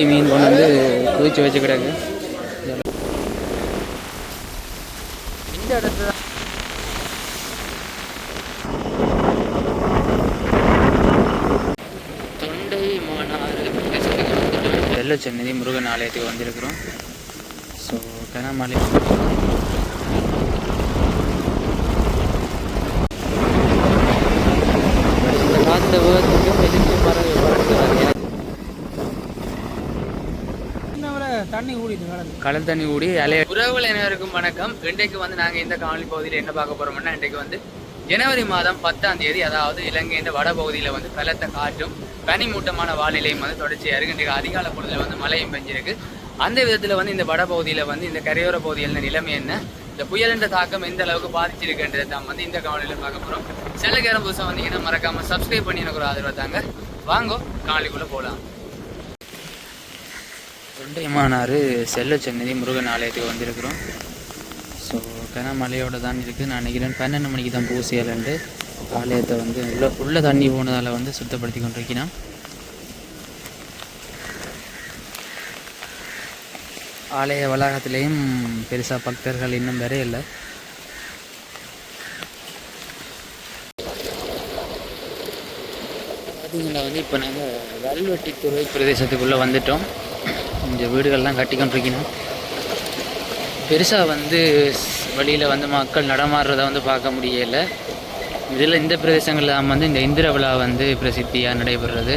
குட்டி மீன் கொண்டு வந்து குவிச்சு வச்சு கிடக்கு இந்த இடத்துல தொண்டை வெள்ளச்சந்நிதி முருகன் ஆலயத்துக்கு வந்திருக்கிறோம். ஸோ கனமழை கடல் தண்ணி ஊடி அலைய உறவுகள் அனைவருக்கும் வணக்கம். இன்றைக்கு வந்து நாங்கள் இந்த காணொலி பகுதியில் என்ன பார்க்க போறோம்னா இன்றைக்கு வந்து ஜனவரி மாதம் பத்தாம் தேதி அதாவது இலங்கையின் வட பகுதியில் வந்து பலத்த காற்றும் பனிமூட்டமான வானிலையும் வந்து தொடர்ச்சியாக இருக்கு. இன்றைக்கு அதிகால பொழுதுல வந்து மழையும் பெஞ்சிருக்கு. அந்த விதத்தில் வந்து இந்த வட பகுதியில வந்து இந்த கரையோர பகுதியில் நிலைமை என்ன? இந்த புயலின்ற தாக்கம் எந்த அளவுக்கு பாதிச்சிருக்குன்றதை தான் வந்து இந்த காணொலியில் பார்க்க போகிறோம் கேரம் புதுசாக வந்தீங்கன்னா மறக்காம சப்ஸ்கிரைப் பண்ணி எனக்கு ஒரு ஆதரவு தாங்க. வாங்கோ காணொலிக்குள்ளே போகலாம் தொண்டைமானாறு செல்ல சென்னதி முருகன் ஆலயத்துக்கு வந்திருக்கிறோம். ஸோ கனமழையோட தான் இருக்குது நான் நினைக்கிறேன் பன்னெண்டு மணிக்கு தான் பூசியலண்டு ஆலயத்தை வந்து உள்ள உள்ள தண்ணி போனதால் வந்து சுத்தப்படுத்தி கொண்டிருக்கிறான். ஆலய வளாகத்திலையும் பெருசாக பக்தர்கள் இன்னும் வேறே இல்லை பார்த்தீங்கன்னா வந்து இப்போ நாங்கள் வல்வெட்டித்துறை பிரதேசத்துக்குள்ளே வந்துட்டோம். இந்த வீடுகள்லாம் கட்டி கொண்டிருக்கணும் பெருசாக வந்து வழியில் வந்து மக்கள் நடமாடுறத வந்து பார்க்க முடியலை. இதில் இந்த பிரதேசங்களில் வந்து இந்த இந்திர விழா வந்து பிரசித்தியாக நடைபெறுறது.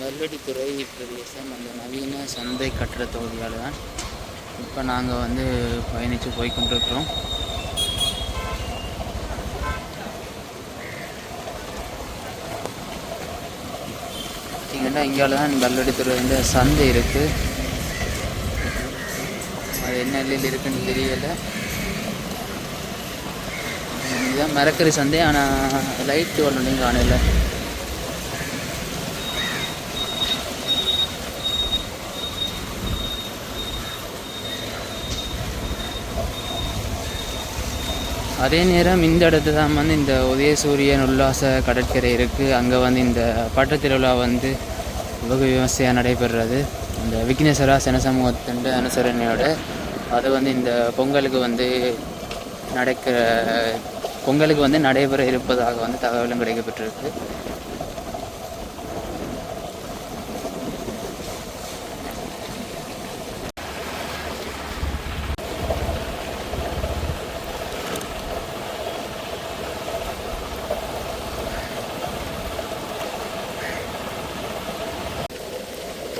வல்வெட்டித்துறை பிரதேசம் அந்த நவீன சந்தை கட்டிட தொகுதியால் தான் இப்போ நாங்கள் வந்து பயணித்து போய் கொண்டிருக்கிறோம். பார்த்தீங்கன்னா இங்கால தான் பல்லடித்துறை வந்து சந்தை இருக்குது அது என்ன நிலையில் இருக்குன்னு தெரியல. இதுதான் மரக்கறி சந்தை ஆனால் லைட்டு ஒன்றும் காணல. அதே நேரம் இந்த இடத்துல தான் வந்து இந்த உதயசூரியன் உல்லாச கடற்கரை இருக்குது அங்கே வந்து இந்த பட்டத்திருவிழா வந்து உலக விமர்சையாக நடைபெறுறது. இந்த விக்னேஸ்வரா சனசமூகத்தின் அனுசரணையோட அது வந்து இந்த பொங்கலுக்கு வந்து நடக்கிற பொங்கலுக்கு வந்து நடைபெற இருப்பதாக வந்து தகவலும் கிடைக்கப்பட்டிருக்கு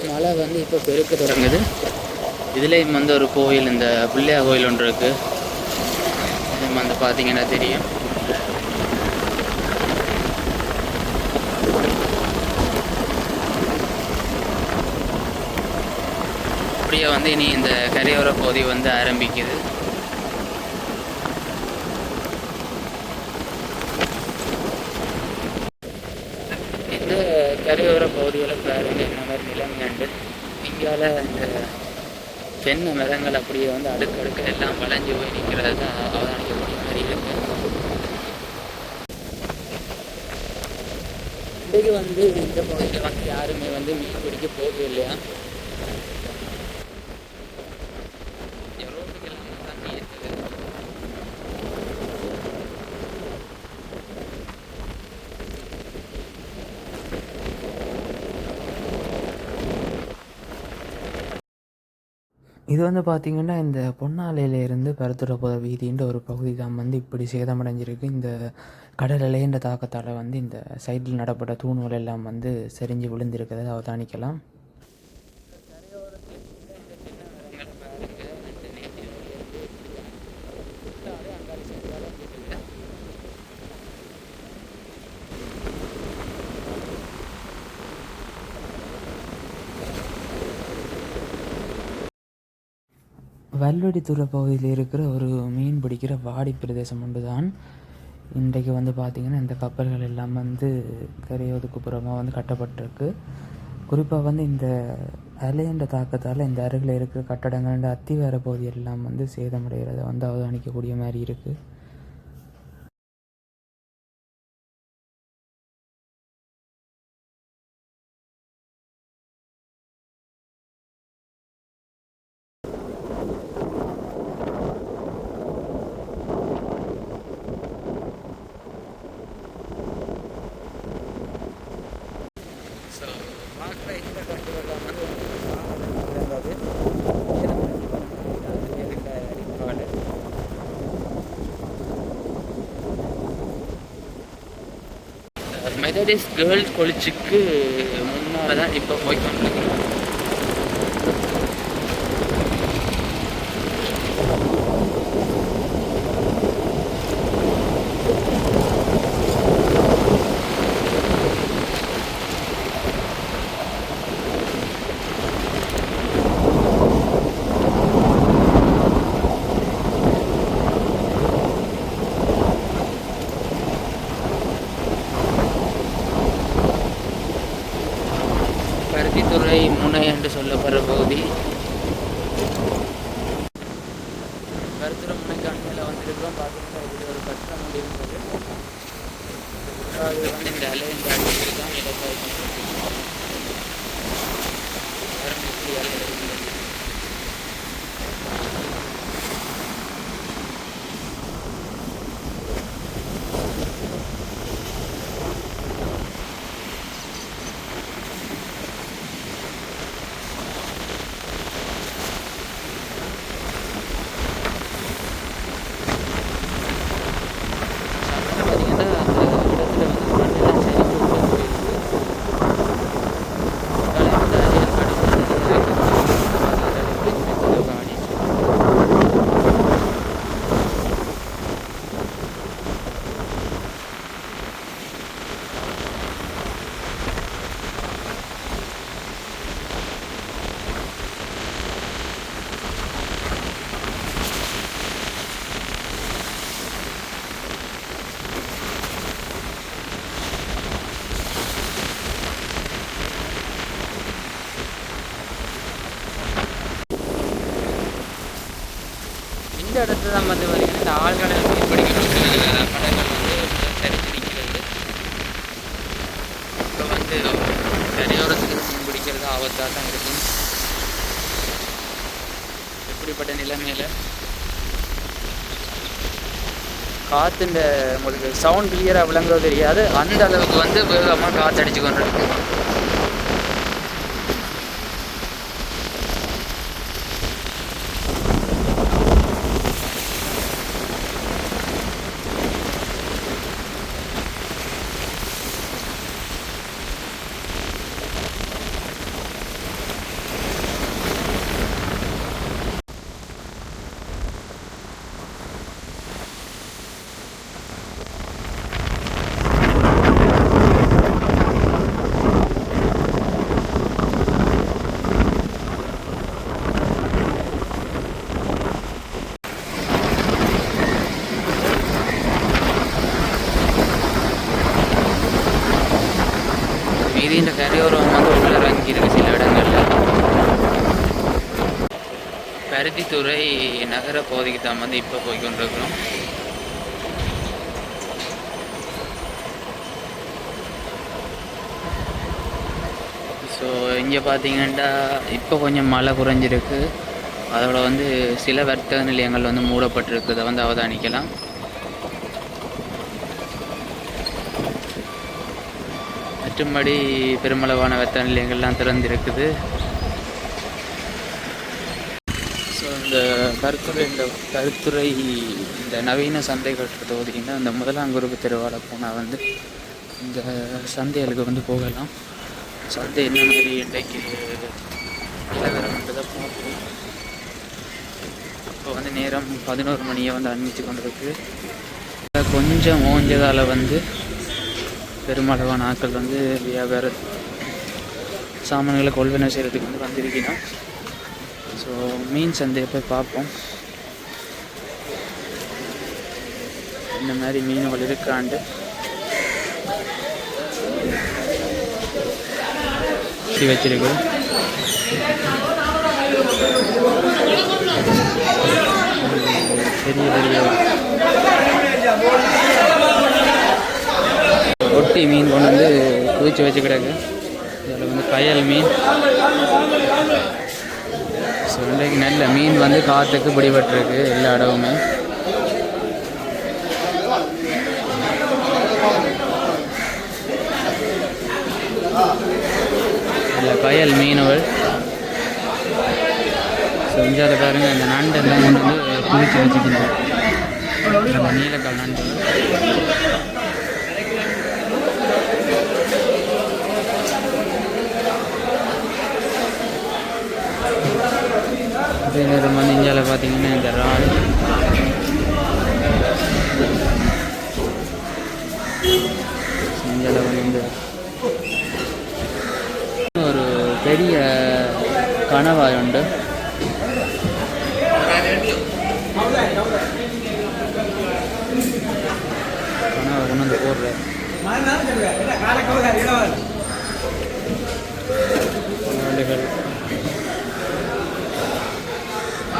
மழை வந்து இப்போ பெருக்க தொடங்குது. இதுலேயும் வந்து ஒரு கோயில் இந்த பிள்ளையார் கோயில் ஒன்று இருக்குது வந்து பார்த்தீங்கன்னா தெரியும். அப்படியே வந்து இனி இந்த கரையோர பகுதி வந்து ஆரம்பிக்குது இந்த கரையோர பகுதியில் பாருங்க இந்த மாதிரி நிலங்கண்டு இங்கால இந்த தென்னை மரங்கள் அப்படியே வந்து அடுக்கடுக்க எல்லாம் வளைஞ்சு போய் நிற்கிறது தான் அவதானிக்கக்கூடிய மாதிரி இருக்கு. இன்றைக்கு வந்து இந்த பகுதியில் வந்து யாருமே வந்து மீன் பிடிக்க போகவே இல்லையா இது வந்து பார்த்திங்கன்னா இந்த பொன்னாலையிலேருந்து பருத்துறப்போத வீதின்ற ஒரு பகுதி தான் வந்து இப்படி சேதமடைஞ்சிருக்கு. இந்த கடல் அலைன்ற தாக்கத்தால் வந்து இந்த சைடில் நடப்பட்ட தூண்கள் எல்லாம் வந்து செறிஞ்சு விழுந்திருக்கிறத அவதானிக்கலாம். வல்வெடித்துறை பகுதியில் இருக்கிற ஒரு மீன் பிடிக்கிற வாடி பிரதேசம் ஒன்று தான் இன்றைக்கு வந்து பார்த்திங்கன்னா இந்த கப்பல்கள் எல்லாம் வந்து கரையோதுக்கு புறமாக வந்து கட்டப்பட்டிருக்கு. குறிப்பாக வந்து இந்த அலையின்ற தாக்கத்தால் இந்த அருகில் இருக்கிற கட்டடங்கள் அத்திவார பகுதி எல்லாம் வந்து சேதமடைகிறத வந்து அவதானிக்கக்கூடிய மாதிரி இருக்குது மெதடிஸ் கேர்ள்ஸ் காலேஜுக்கு முன்னால் தான் இப்போ போய் கொண்டிருக்கிறோம் பருத்தித்துறை முனை என்று சொல்லப்படுற பகுதி கருத்துரை முனைக்கு அண்மையில் வந்திருக்கிறோம் பார்த்துக்கிட்டா இது ஒரு கட்டணம் ஒன்று இருந்தது அது வந்து இந்த அலை இந்த அடிச்சு தான் இடப்பாய் ஆரம்பித்து அலை இருக்கிறது பார்த்தீங்கன்னா அந்த இடத்துல வந்து மண்ணெல்லாம் சரிந்து உள்ள போயிருக்கு அதனால வந்து அதிகம் கடிச்சு இந்த இடத்துல தான் வந்து பார்த்தீங்கன்னா இந்த ஆழ்கடல் மீன் பிடிக்கிற படங்கள் வந்து தெரிஞ்சு நிற்கிறது இப்போ வந்து கரையோரத்துக்கு மீன் பிடிக்கிறது ஆபத்தாக தான் இருக்கும் எப்படிப்பட்ட நிலைமையில் காற்று இந்த உங்களுக்கு சவுண்ட் கிளியராக விளங்குறது தெரியாது. அந்த அளவுக்கு வந்து வேகமாக காற்று அடிச்சு கொண்டு இருக்கு மீதியின் கரையோரம் வந்து உள்ள இறங்கி இருக்கு சில இடங்கள்ல பருத்தித்துறை நகர பகுதிக்கு தான் வந்து இப்போ போய் கொண்டிருக்கிறோம். ஸோ இங்கே பார்த்தீங்கன்னா இப்போ கொஞ்சம் மழை குறைஞ்சிருக்கு. அதோட வந்து சில வர்த்தக நிலையங்கள் வந்து மூடப்பட்டிருக்குதை வந்து அவதானிக்கலாம். மற்றும்படி பெருமளவான வர்த்தக நிலையங்கள்லாம் திறந்திருக்குது ஸோ இந்த கருத்துறை இந்த கருத்துறை இந்த நவீன சந்தை கட்டுற தொகுதின்னா இந்த முதலாம் குருப்பு போனால் வந்து இந்த சந்தைகளுக்கு வந்து போகலாம். சந்தை என்ன மாதிரி இன்றைக்கு நிலவரம்ன்றதை பார்ப்போம். இப்போ வந்து நேரம் பதினோரு மணியை வந்து அணிஞ்சு கொண்டிருக்கு. கொஞ்சம் ஓஞ்சதால் வந்து பெருமளவான ஆட்கள் வந்து வியாபார சாமான்களை கொள்வனை செய்கிறதுக்கு வந்து வந்திருக்கிறோம். ஸோ மீன் சந்தையை போய் பார்ப்போம். இந்த மாதிரி மீன்கள் இருக்காண்டு இப்படி வச்சிருக்கு பெரிய பெரிய ஒட்டி மீன் கொண்டு வந்து குவிச்சு வச்சு கிடக்கு இதில் வந்து கயல் மீன். இன்றைக்கு நல்ல மீன் வந்து காற்றுக்கு பிடிபட்டிருக்கு எல்லா இடமுமே. இல்லை கயல் மீனவள் ஸோ பாருங்கள் இந்த அந்த நண்டு எல்லாம் கொண்டு வந்து குளிச்சு வச்சுக்கணும் நீலக்கால் நண்டு. பார்த்தீங்கன்னா இந்த இறால் நெஞ்சால் வந்து இந்த ஒரு பெரிய கனவாய் உண்டு கணவாய் கொண்டு வந்து போடுற ஆடுகள்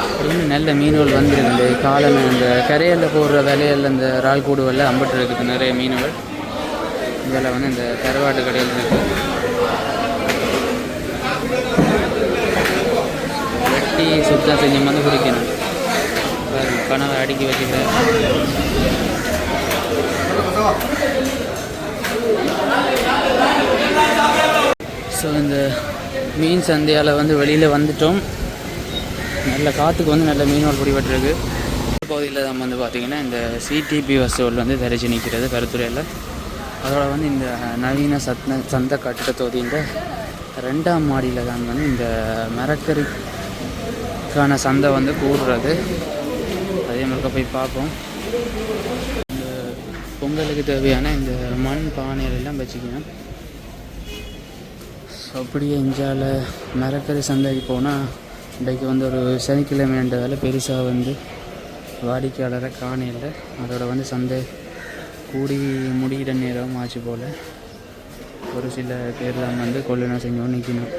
அப்படின்னு நல்ல மீன்கள் வந்துருக்கு காலம் இந்த கரையில் போடுற வேலையில் இந்த இறால் கூடுவல்ல அம்பட்டு இருக்குது. நிறைய மீன்கள். இதில் வந்து இந்த கருவாட்டு கடையில் இருக்குது வெட்டி சுத்தம் செஞ்சு வந்து குடிக்கணும். கனவை அடுக்கி வச்சுக்கிறேன் ஸோ இந்த மீன் சந்தையால் வந்து வெளியில் வந்துட்டோம். நல்ல காற்றுக்கு வந்து நல்ல மீன்கள் பிடிபட்டிருக்கு பகுதியில் நம்ம வந்து பார்த்திங்கன்னா இந்த சிடிபி வசூல் வந்து தெரிஞ்சு நிற்கிறது கருத்துறையில் அதோட வந்து இந்த நவீன சத்ன சந்த கட்டிட தொகுதியில் ரெண்டாம் மாடியில் தான் வந்து இந்த மரக்கறிக்கான சந்தை வந்து கூடுறது. அதே மாதிரி போய் பார்ப்போம். இந்த பொங்கலுக்கு தேவையான இந்த மண் பானைகள் எல்லாம் வச்சுக்கணும். அப்படியே இந்தியாவில் மரக்கறி சந்தைக்கு போனால் இன்றைக்கு வந்து ஒரு சனிக்கிழமைன்றதால பெருசாக வந்து வாடிக்கையாளரை காணையில் அதோட வந்து சந்தை கூடி முடிகிற நேரம் ஆச்சு போல். ஒரு சில பேர்லாம் வந்து கொள்ளுனா செஞ்சோம் நிற்கணும்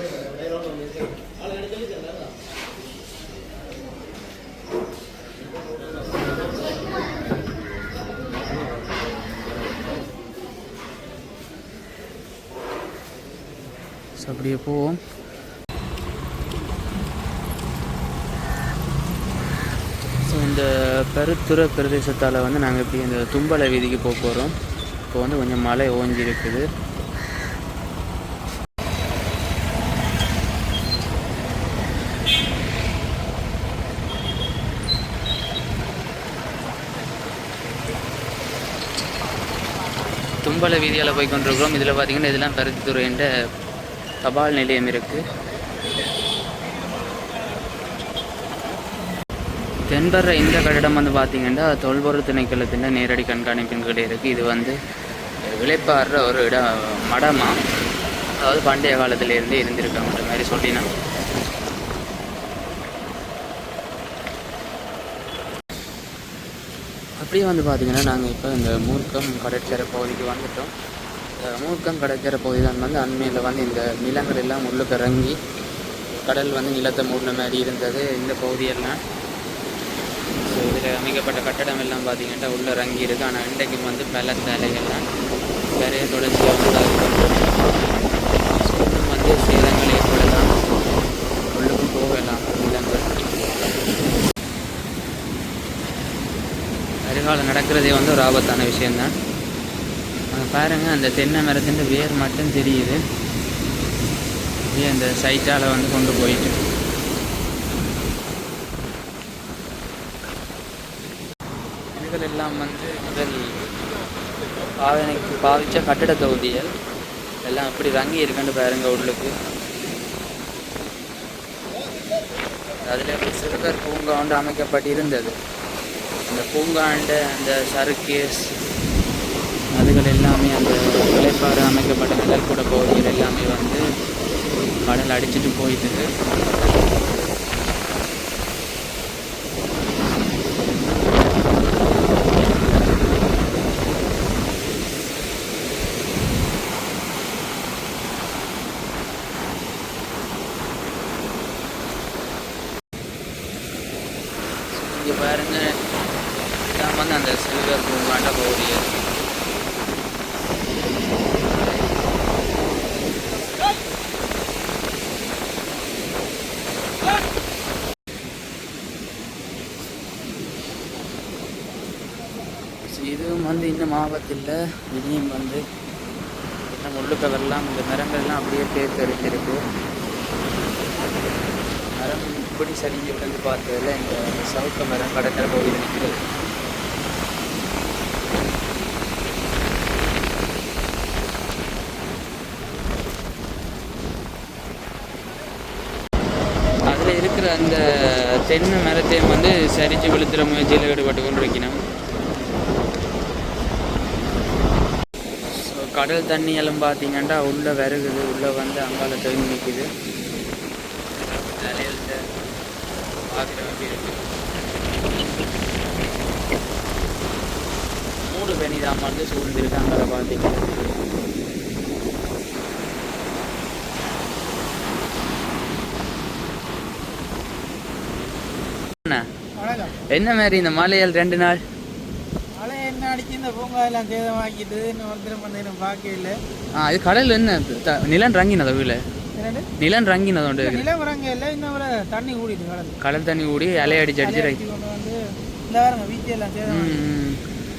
ஸோ அப்படியே போவோம் ஸோ இந்த கருத்துற பிரதேசத்தால் வந்து நாங்கள் இப்படி இந்த தும்பலை வீதிக்கு போக போகிறோம் இப்போ வந்து கொஞ்சம் மழை ஓஞ்சி இருக்குது. தும்பலை வீதியால் போய் கொண்டிருக்கிறோம். இதில் பார்த்தீங்கன்னா இதெல்லாம் பருத்தித்துறைன்ற தபால் நிலையம் இருக்குது தென்படுற இந்த கட்டிடம் வந்து பார்த்தீங்கன்னா தொல்பொருள் திணைக்களத்தின் நேரடி கண்காணிப்பின் கீழே இருக்குது இது வந்து விளைப்பாடுற ஒரு இடம் மடமா? அதாவது பண்டைய காலத்திலேருந்தே இருந்திருக்காங்கன்ற மாதிரி சொல்லினா. அப்படியே வந்து பார்த்தீங்கன்னா நாங்கள் இப்போ இந்த மூர்க்கம் கடற்கரை பகுதிக்கு வந்துட்டோம். இந்த மூர்க்கம் கடற்கரை பகுதி தான் வந்து அண்மையில் வந்து இந்த நிலங்கள் எல்லாம் உள்ளுக்கு இறங்கி கடல் வந்து நிலத்தை மூடின மாதிரி இருந்தது. இந்த பகுதியெல்லாம் ஸோ இதில் அமைக்கப்பட்ட கட்டடம் எல்லாம் பார்த்தீங்கன்னா உள்ளே ரங்கி இருக்குது ஆனால் இன்றைக்கும் வந்து பல அலைகள்லாம் நிறைய தொடர்ச்சியாக வந்து ஸோ வந்து சேதங்கள் ஏற்படலாம் உள்ளுக்கும் போகலாம். நிலங்கள் வருகாலம் நடக்கிறதே வந்து ஒரு ஆபத்தான விஷயம்தான். அங்க பாருங்க அந்த தென்னை மரத்தின் வேர் மட்டும் தெரியுது. அப்படியே அந்த சைட்டால் வந்து கொண்டு போயிட்டு. எல்லாம் வந்து முதல் பாவனைக்கு பாவிச்ச கட்டிட தொகுதிகள். எல்லாம் அப்படி தங்கி இருக்குன்னு பாருங்க உள்ளுக்கு. அதில் ஒரு சிறுவர் பூங்கா வந்து அமைக்கப்பட்டிருந்தது. அந்த பூங்காண்ட அந்த சர்க்கேஸ் அதுகள் எல்லாமே அந்த விளைப்பாறு அமைக்கப்பட்ட கடற்கூட பகுதிகள் எல்லாமே வந்து கடல் அடிச்சிட்டு போயிட்டு இங்கே பாருங்க இதான் வந்து அந்த சில்வர் பூங்காண்ட பகுதிகள் So, இதுவும் வந்து ஆபத்தில் இனியும் வந்து இன்னும் முள்ளுக்கதெல்லாம் இந்த மரங்கள்லாம் அப்படியே தேர்ந்தெடுத்திருக்கு மரம் இப்படி சரிஞ்சு விழுந்து பார்த்ததில் இந்த சவுக்க மரம் கடற்கரை பகுதியில் நிற்கிறது அதில் இருக்கிற அந்த தென்னை மரத்தையும் வந்து சரிச்சு விழுத்துற முயற்சியில் ஈடுபட்டு கொண்டிருக்கணும் ஸோ கடல் தண்ணி எல்லாம் பார்த்தீங்கன்னா உள்ளே விறகுது உள்ளே வந்து அங்கால தேங்கி நிற்குது. பார்க்குற வேண்டி இருக்கு மூணு வந்து சூழ்ந்திருக்காங்க அதை பார்த்தீங்கன்னா. என்ன மாதிரி இந்த மலையால் ரெண்டு நாள் மழை என்ன அடிச்சு இந்த பூங்கா எல்லாம் சேதமாக்கிட்டு இன்னும் ஒருத்தரும் பார்க்கவே இல்லை. ஆ இது கடல் என்ன? நிலம் ரங்கினதோ வீல நிலம் ரங்கினது உண்டு? நிலவரங்க இல்லை இன்னும் தண்ணி கூடிட்டு கடல். கடல் தண்ணி கூடி அலை அடிச்சு வந்து இந்த வீச்சு எல்லாம் சேதம்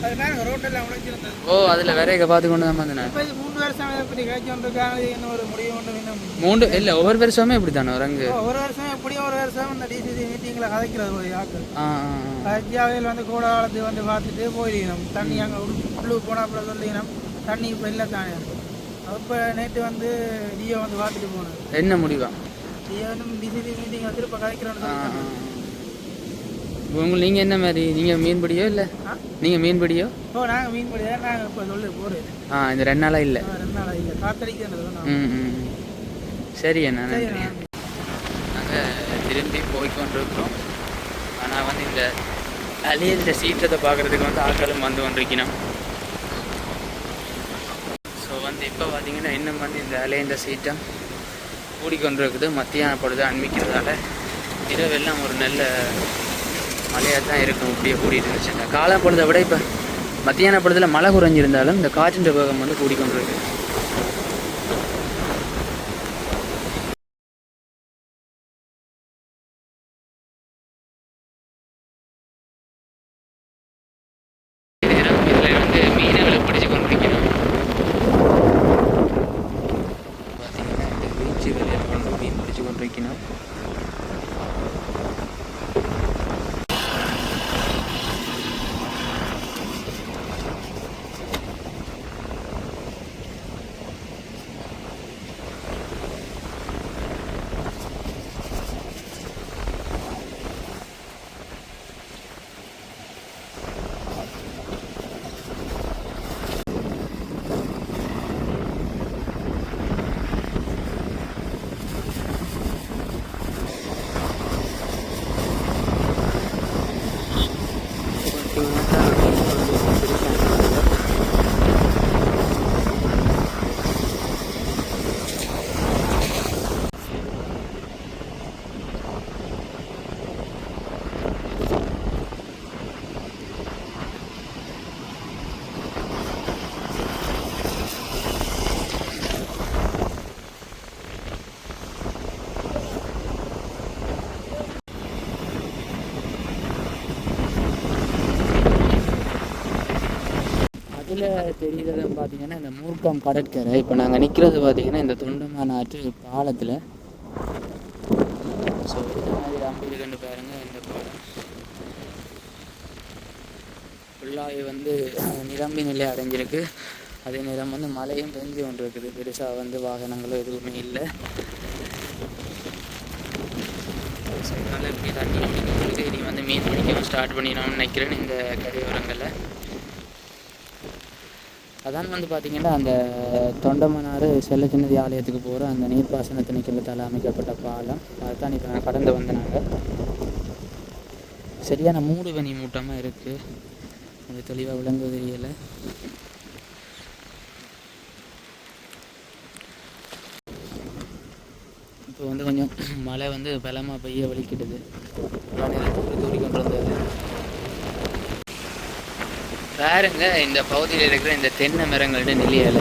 ஓ அதில் விரைக பார்த்து கொண்டு தான் வந்தேன்? மூன்று இல்லை ஒவ்வொரு வருஷமே இப்படி தானே ரங்கு ஒரு வருஷம் எப்படியும் ஒரு வருஷம் இந்த டிசிசி மீட்டிங்கில் கதைக்கிறது போய் ஆக்கள். கட்சியாவையில் வந்து கூட காலத்து வந்து பார்த்துட்டு போயிருக்கணும் தண்ணி அங்கே உள்ளுக்கு போனால் அப்புறம் சொல்லிக்கணும் தண்ணி இப்போ இல்லை தானே. அப்போ நேற்று வந்து டிஓ வந்து பார்த்துட்டு போனது என்ன முடிவா? டிஓ வந்து டிசிசி மீட்டிங் வச்சுட்டு இப்போ கதைக்கிறோன்னு ஆ, ஆ, சொல்லிட்டாங்க ஆ. உங்களுக்கு நீங்கள் என்ன மாதிரி? நீங்கள் மீன் பிடியோ இல்லை? நீங்கள் மீன் பிடியோ ஓ நாங்கள் மீன் பிடிச்சா நாங்கள் இப்போ சொல்லு போகிறேன் ஆ இந்த ரெண்டு நாளாக இல்லை? ரெண்டு நாள் இல்லை. காத்தடிக்கிறது ம் ம். சரி அண்ணா நன்றி. நாங்கள் திரும்பி போய் கொண்டிருக்கிறோம் ஆனால் வந்து இந்த அலியல்ட சீற்றத்தை பார்க்குறதுக்கு வந்து ஆட்களும் வந்து கொண்டிருக்கணும். ஸோ வந்து இப்போ பார்த்தீங்கன்னா இன்னும் வந்து இந்த அலையண்ட சீற்றம் கூடிக்கொண்டிருக்குது. மத்தியான பொழுது அண்மிக்கிறதால இரவெல்லாம் ஒரு நல்ல மழையாக தான் இருக்கும் இப்படியே கூடிட்டு இருந்துச்சுங்க காலம் பொழுதை விட இப்போ மத்தியான பொழுதில் மழை குறைஞ்சிருந்தாலும் இந்த காற்றின் வேகம் வந்து கூடிக்கொண்டிருக்கு நேரம் இதில் வந்து மீன்களை பிடிச்சு கொண்டிருக்கணும் பார்த்தீங்கன்னா இந்த பீச்சுகளில் வந்து மீன் பிடிச்சு கொண்டிருக்கணும் அதில் தெரியுறதுன்னு பார்த்தீங்கன்னா இந்த மூர்க்கம் கடற்கரை இப்போ நாங்கள் நிற்கிறது பார்த்தீங்கன்னா இந்த தொண்டமான ஆற்று பாலத்தில். ஸோ இந்த மாதிரி அம்புலி கண்டு பாருங்க இந்த பாலம். ஃபுல்லாகவே வந்து நிரம்பி நிலை அடைஞ்சிருக்கு. அதே நேரம் வந்து மழையும் பெஞ்சு கொண்டு இருக்குது பெருசாக வந்து வாகனங்களும் எதுவுமே இல்லை. ஸோ இதனால் இப்படி தண்ணி உங்களுக்கு இனி வந்து மீன் பிடிக்கவும் ஸ்டார்ட் பண்ணிடணும்னு நினைக்கிறேன் இந்த கரையோரங்களில். அதான் வந்து பார்த்தீங்கன்னா அந்த தொண்டமனாறு செல்ல சின்னதி ஆலயத்துக்கு போகிற அந்த நீர்ப்பாசன திணைக்களத்தால் அமைக்கப்பட்ட பாலம். அதுதான் இப்போ நான் கடந்து வந்தேனாங்க. சரியான மூடு பனி மூட்டமாக இருக்குது அது தெளிவாக விளங்குவது தெரியலை. இப்போ வந்து கொஞ்சம் மழை வந்து பலமாக பெய்ய வலிக்கிடுது தூரி கொண்டு வந்தது பாருங்க இந்த பகுதியில் இருக்கிற இந்த தென்னை மரங்கள்ட்ட நிலையில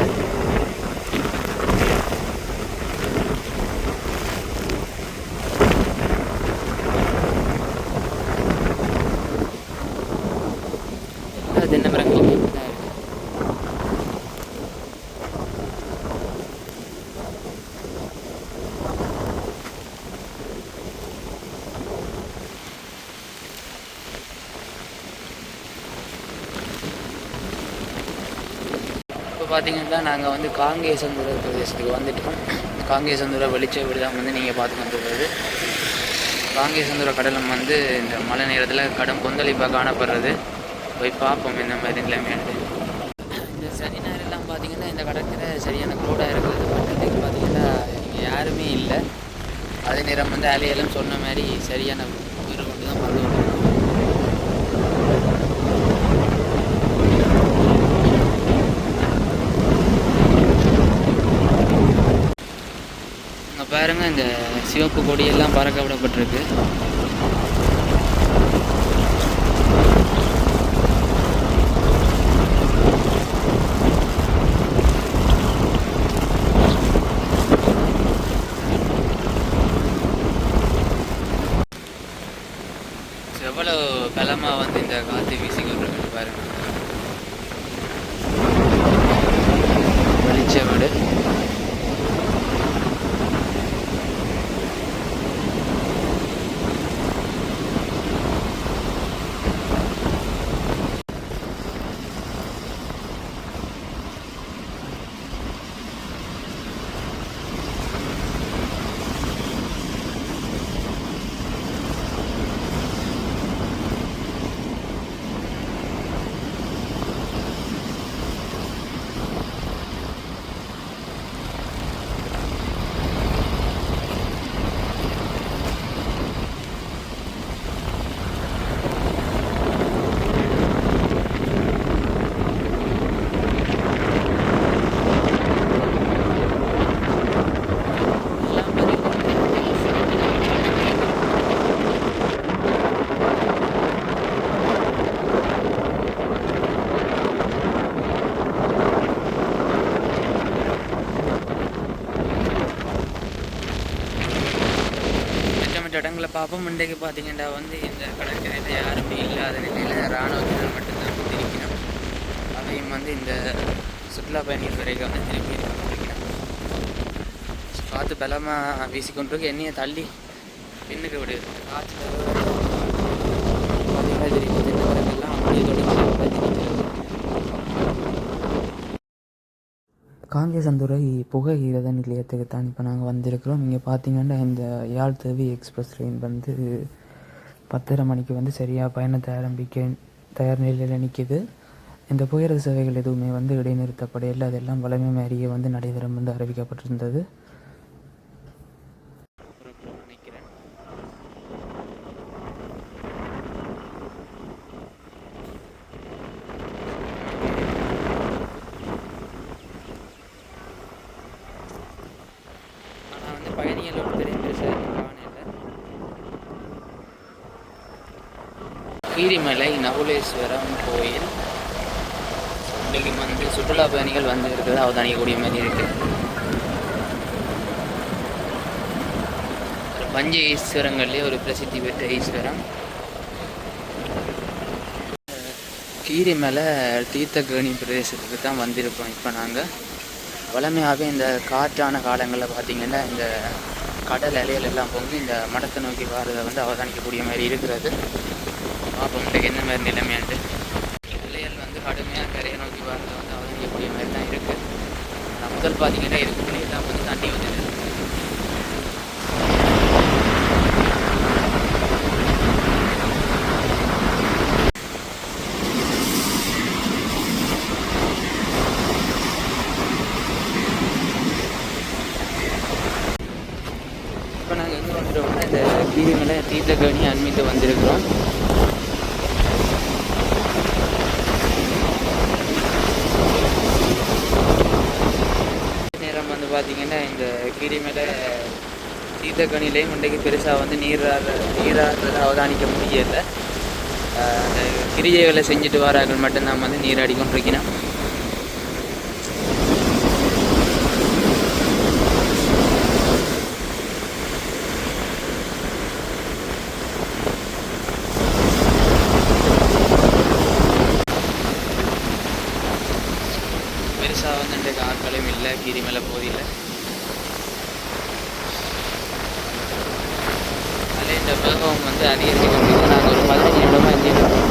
எல்லா தென்னை மரங்களும் இப்படிதான் இருக்கு. இப்போ பார்த்தீங்கன்னா நாங்கள் வந்து காங்கேசந்துர பிரதேசத்துக்கு வந்துட்டோம். காங்கேசந்துர வெளிச்ச விடுதான் வந்து நீங்கள் பார்த்து வந்துடுறது காங்கேசந்துர கடலம் வந்து இந்த மழை நேரத்தில் கடும் கொந்தளிப்பாக காணப்படுறது. போய் பார்ப்போம் இந்த மாதிரி நிலைமையானது இந்த சனி ஞாயிறுலாம் பார்த்தீங்கன்னா இந்த கடற்கரை சரியான க்ளோடாக இருக்கிறது. பட்டத்துக்கு பார்த்தீங்கன்னா இங்கே யாருமே இல்லை. அதே நேரம் வந்து அலையெல்லாம் சொன்ன மாதிரி சரியான உயிர் கொண்டு தான் வந்து இங்கே இந்த சிவப்பு கொடியெல்லாம் பறக்க விடப்பட்டிருக்கு எவ்வளோ பலமாக வந்து இந்த காற்று வீசிக்கொண்டிருக்கு பாருங்கள் வெளிச்ச வீடு. இடங்களை பார்ப்போம். இன்றைக்கு பார்த்தீங்கன்னா வந்து இந்த கடற்கரையில் யாருமே இல்லாத நிலையில் இராணுவத்தினர் மட்டும்தான் இருக்கணும் அதையும் வந்து இந்த சுற்றுலா பயணிகள் வரைக்கும் வந்து திருப்பி பார்த்து காற்று பலமாக வீசிக்கொண்டிருக்கு. என்னையை தள்ளி பின்னுக்கு விடுது காற்று பார்த்தீங்கன்னா தெரியும் தென்னவரங்கெல்லாம் அப்படியே தொடங்கி காங்கேசந்துறை புகை நிலையத்துக்கு தான் இப்போ நாங்கள் வந்திருக்கிறோம். இங்கே பார்த்தீங்கன்னா இந்த யாழ் தேவி எக்ஸ்பிரஸ் ட்ரெயின் வந்து பத்தரை மணிக்கு வந்து சரியாக பயணத்தை ஆரம்பிக்க தயார் நிலையில் நிற்கிது இந்த புகையிரத சேவைகள் எதுவுமே வந்து இடைநிறுத்தப்படையில் அதெல்லாம் வளமை மாறியே வந்து நடைபெறும் வந்து அறிவிக்கப்பட்டிருந்தது நினைக்கிறேன் ஆனால் வந்து பயணிகளோட பெரிய பெருசாக காணையில் கீரிமலை நகுலேஸ்வரம் கோயில். இன்றைக்கு வந்து சுற்றுலா பயணிகள் வந்து இருக்கிறது அவதானிக்கக்கூடிய மாதிரி இருக்குது பஞ்ச ஈஸ்வரங்கள்லேயே ஒரு பிரசித்தி பெற்ற ஈஸ்வரம். கீரி மேலே தீர்த்த தீர்த்தகேணி பிரதேசத்துக்கு தான் வந்திருக்கோம் இப்போ நாங்கள் வளமையாகவே இந்த காற்றான காலங்களில் பார்த்திங்கன்னா இந்த கடல் இலையிலெல்லாம் பொங்கி இந்த மடத்தை நோக்கி வாரதை வந்து அவதானிக்கக்கூடிய மாதிரி இருக்கிறது. பார்ப்போம். இன்றைக்கு என்ன மாதிரி நிலைமையாண்டு பிள்ளைகள் வந்து கடுமையாக கரையை நோக்கி வரது வந்து அவதானிக்கக்கூடிய மாதிரி தான் இருக்குது ஆனால் முதல் பார்த்தீங்கன்னா இதுக்குள்ளே எல்லாம் வந்து தண்ணி வந்துடுது இப்போ நாங்கள் எங்கே வந்துட்டோம்னா இந்த கீரிமலை தீர்த்தகணி அண்மித்து வந்திருக்கிறோம் நேரம் வந்து பார்த்தீங்கன்னா இந்த மேலே தீர்த்தகணிலையும் இன்றைக்கு பெருசாக வந்து நீராடுற நீராடுறதை அவதானிக்க முடியலை. அந்த கிரியைகளை செஞ்சுட்டு வரார்கள் மட்டும்தான் வந்து நீராடி கொண்டிருக்கிறோம் பெருசாக வந்து இன்றைக்கு ஆட்களும் இல்லை கீரிமலை பகுதியில் அதில் இந்த வேகம் வந்து அதிகரித்து கொண்டிருக்கு நாங்கள் ஒரு பதினஞ்சு நிமிடமாக இங்கே இருக்கோம்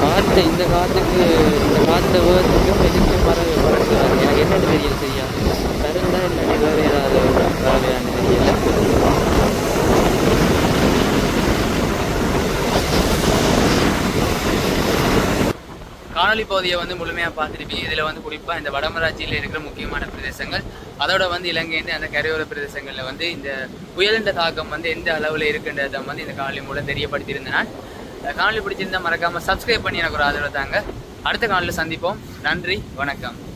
காற்றுக்கு இந்த காற்று வேகத்துக்கும் எதுக்கும் பறவை பறக்குறாங்க எனக்கு என்னன்னு தெரியல சரியா கருந்தா இல்லாட்டி வேறு ஏதாவது பறவையான்னு தெரியல காணொலி பகுதியை வந்து முழுமையாக பார்த்துருப்பீங்க. இதில் வந்து குறிப்பாக இந்த வடமராட்சியில் இருக்கிற முக்கியமான பிரதேசங்கள் அதோட வந்து இலங்கையின் அந்த கரையோர பிரதேசங்களில் வந்து இந்த புயலின்ற தாக்கம் வந்து எந்த அளவில் இருக்குன்றதை வந்து இந்த காணொலி மூலம் தெரியப்படுத்தியிருந்தேன் நான். காணொலி பிடிச்சிருந்தா மறக்காமல் சப்ஸ்கிரைப் பண்ணி எனக்கு ஒரு ஆதரவு தாங்க. அடுத்த காணொலியில் சந்திப்போம். நன்றி வணக்கம்.